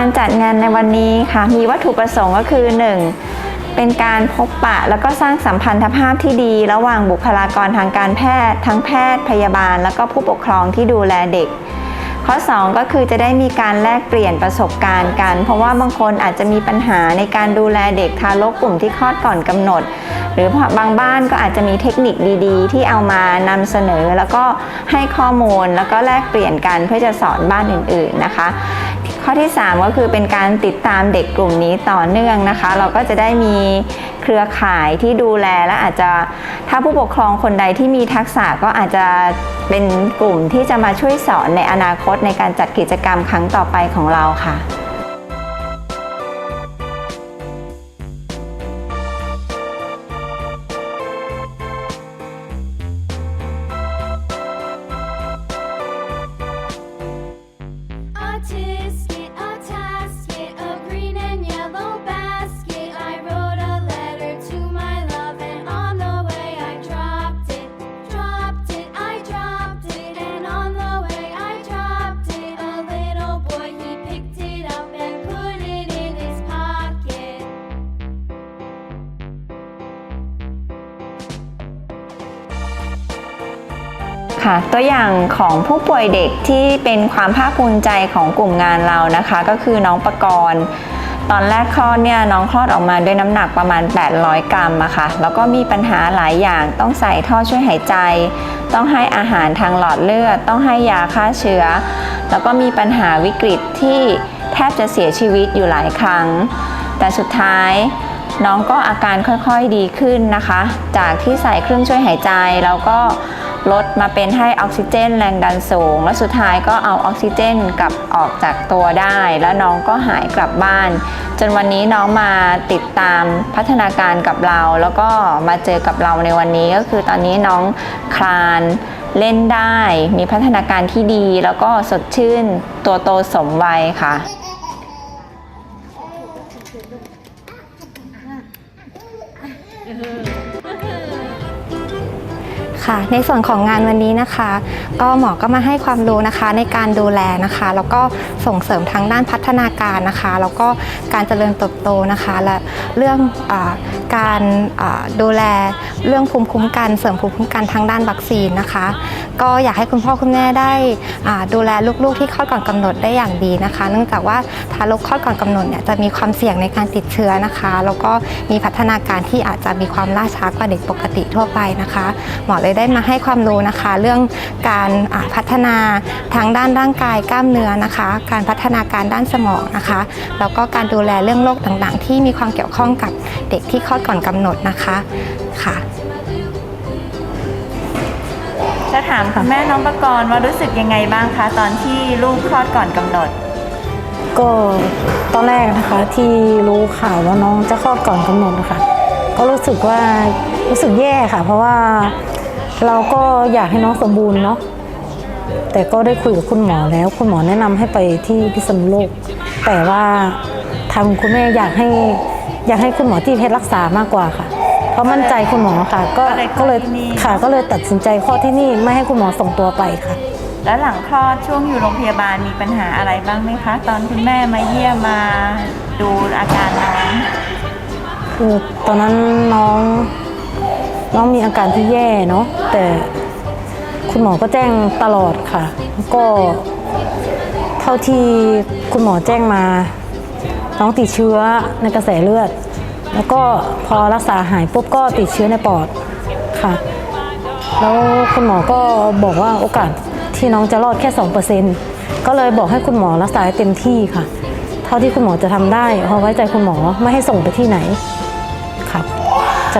การจัดงานในวันนี้ค่ะ มีวัตถุประสงค์ก็คือ 1. เป็นการพบปะแล้วก็สร้างสัมพันธภาพที่ดี ระหว่างบุคลากรทางการแพทย์ ทั้งแพทย์พยาบาล แล้วก็ผู้ปกครองที่ดูแลเด็ก ข้อ 2 ก็คือจะได้มีการแลกเปลี่ยนประสบการณ์กัน เพราะว่าบางคนอาจจะมีปัญหาในการดูแลเด็กทารกกลุ่มที่คลอดก่อนกำหนด หรือบางบ้านก็อาจจะมีเทคนิคดีๆ ที่เอามานำเสนอ แล้วก็ให้ข้อมูลแล้วก็แลกเปลี่ยนกันเพื่อจะสอนบ้านอื่น ๆนะคะ ข้อที่ 3 ก็คือเป็นการติดตามเด็กกลุ่มนี้ต่อเนื่องนะคะ เราก็จะได้มีเครือข่ายที่ดูแลและอาจจะถ้าผู้ปกครองคนใดที่มีทักษะก็อาจจะเป็นกลุ่มที่จะมาช่วยสอนในอนาคตในการจัดกิจกรรมครั้งต่อไปของเราค่ะ ค่ะ ตัวอย่างของผู้ป่วยเด็กที่เป็นความภาคภูมิใจของกลุ่มงานเรานะคะ ก็คือน้องประกรณ์ตอนแรกคลอดเนี่ยน้องคลอดออกมาด้วยน้ำหนักประมาณ 800 กรัมอะค่ะ แล้วก็มีปัญหาหลายอย่างต้องใส่ท่อช่วยหายใจ ต้องให้อาหารทางหลอดเลือด ต้องให้ยาฆ่าเชื้อ แล้วก็มีปัญหาวิกฤตที่แทบจะเสียชีวิตอยู่หลายครั้ง แต่สุดท้ายน้องก็อาการค่อยๆดีขึ้นนะคะ จากที่ใส่เครื่องช่วยหายใจแล้วก็ ลดมาเป็นให้ออกซิเจนแรงดันสูง แล้วสุดท้ายก็เอาออกซิเจนกลับออกจากตัวได้ แล้วน้องก็หายกลับบ้าน จนวันนี้น้องมาติดตามพัฒนาการกับเรา แล้วก็มาเจอกับเราในวันนี้ก็คือตอนนี้น้องคลานเล่นได้ มีพัฒนาการที่ดี แล้วก็สดชื่นตัวโตสมวัยค่ะ ค่ะ ในส่วนของงานวันนี้นะคะ ก็หมอก็มาให้ความรู้นะคะในการดูแลนะคะ แล้วก็ส่งเสริมทางด้านพัฒนาการนะคะ แล้วก็การเจริญเติบโตนะคะ และเรื่องอการดูแลเรื่องภูมิคุ้มกัน เสริมภูมิคุ้มกันทางด้านวัคซีนนะคะ ก็อยากให้คุณพ่อคุณแม่ได้ดูแลลูกๆที่คลอดก่อนกำหนดได้อย่างดีนะคะ เนื่องจากว่าทารกคลอดก่อนกำหนดเนี่ยจะมีความเสี่ยงในการติดเชื้อนะคะ แล้วก็มีพัฒนาการที่อาจจะมีความล่าช้ากว่าเด็กปกติทั่วไปนะคะ หมอเลยได้มาให้ความรู้นะคะ เรื่องการอ่าพัฒนาทางด้านร่างกายกล้ามเนื้อนะคะ การพัฒนาการด้านสมองนะคะแล้วก็การดูแลเรื่องโรคต่างๆ ที่มีความเกี่ยวข้องกับเด็กที่คลอดก่อนกำหนดนะคะค่ะจะถามคุณแม่น้องประกรณ์ว่ารู้สึกยังไงบ้างคะตอนที่ลูกคลอดก่อนกำหนด ก็ตอนแรกนะคะที่รู้ข่าวว่าน้องจะคลอดก่อนกำหนดนะคะก็รู้สึกว่ารู้สึกแย่ค่ะ เพราะว่า เราก็อยากให้น้องสมบูรณ์เนาะแต่ก็ได้คุยกับคุณหมอแล้ว คุณหมอแนะนำให้ไปที่พิษณุโลก แต่ว่าทางคุณแม่อยากให้อยากให้คุณหมอที่เพชรรักษามากกว่าค่ะ เพราะมั่นใจคุณหมอค่ะ ก็ก็เลยก็เลยคลอดที่นี่ค่ะก็เลยตัดสินใจคลอดที่นี่ไม่ให้คุณหมอส่งตัวไปค่ะ แล้วหลังคลอดช่วงอยู่โรงพยาบาลมีปัญหาอะไรบ้างไหมคะ ตอนคุณแม่มาเยี่ยมมาดูอาการน้องคือตอนนั้นน้อง น้องมีอาการที่แย่เนาะแต่คุณหมอก็แจ้งตลอดค่ะ ก็เท่าที่คุณหมอแจ้งมา น้องติดเชื้อในกระแสเลือด แล้วก็พอรักษาหายปุ๊บก็ติดเชื้อในปอดค่ะ แล้วคุณหมอก็บอกว่าโอกาสที่น้องจะรอดแค่สองเปอร์เซ็นก็เลยบอกให้คุณหมอรักษาเต็มที่ค่ะ เท่าที่คุณหมอจะทำได้เพราะไว้ใจคุณหมอไม่ให้ส่งไปที่ไหนครับ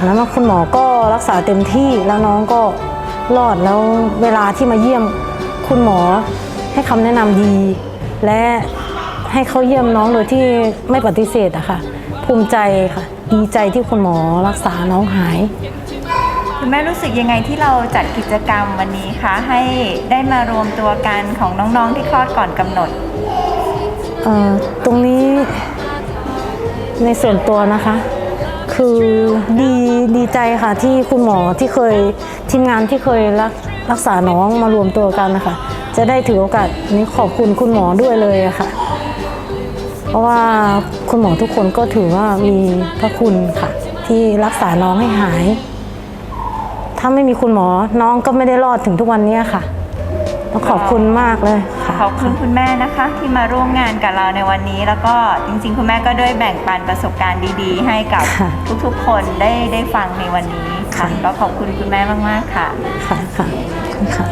จากนั้นมาคุณหมอก็รักษาเต็มที่แล้วน้องก็รอดแล้วเวลาที่มาเยี่ยมคุณหมอให้คำแนะนำดี และให้เขาเยี่ยมน้องโดยที่ไม่ปฏิเสธอะค่ะ ภูมิใจค่ะ ดีใจที่คุณหมอรักษาน้องหายคุณแม่รู้สึกยังไงที่เราจัดกิจกรรมวันนี้คะให้ได้มารวมตัวกันของน้องๆที่คลอดก่อนกำหนดเอ่อตรงนี้ในส่วนตัวนะคะ คือดีดีใจค่ะที่คุณหมอที่เคยทีมงานที่เคยรักรักษาน้องมารวมตัวกันนะคะจะได้ถือโอกาสนี้ขอบคุณคุณหมอด้วยเลยะค่ะ เพราะว่าคุณหมอทุกคนก็ถือว่ามีพระคุณค่ะ ที่รักษาน้องให้หาย ถ้าไม่มีคุณหมอน้องก็ไม่ได้รอดถึงทุกวันนี้ค่ะต้องขอบคุณมากเลยค่ะ ขอบคุณคุณแม่นะคะ ที่มาร่วมงานกับเราในวันนี้ แล้วก็จริง ๆ คุณแม่ก็ด้วยแบ่งปันประสบการณ์ดีๆ ให้กับค่ะทุกๆ คนได้ได้ฟังในวันนี้ค่ะค่ะ ก็ขอบคุณคุณแม่มากๆค่ะ ค่ะค่ะขอบคุณค่ะ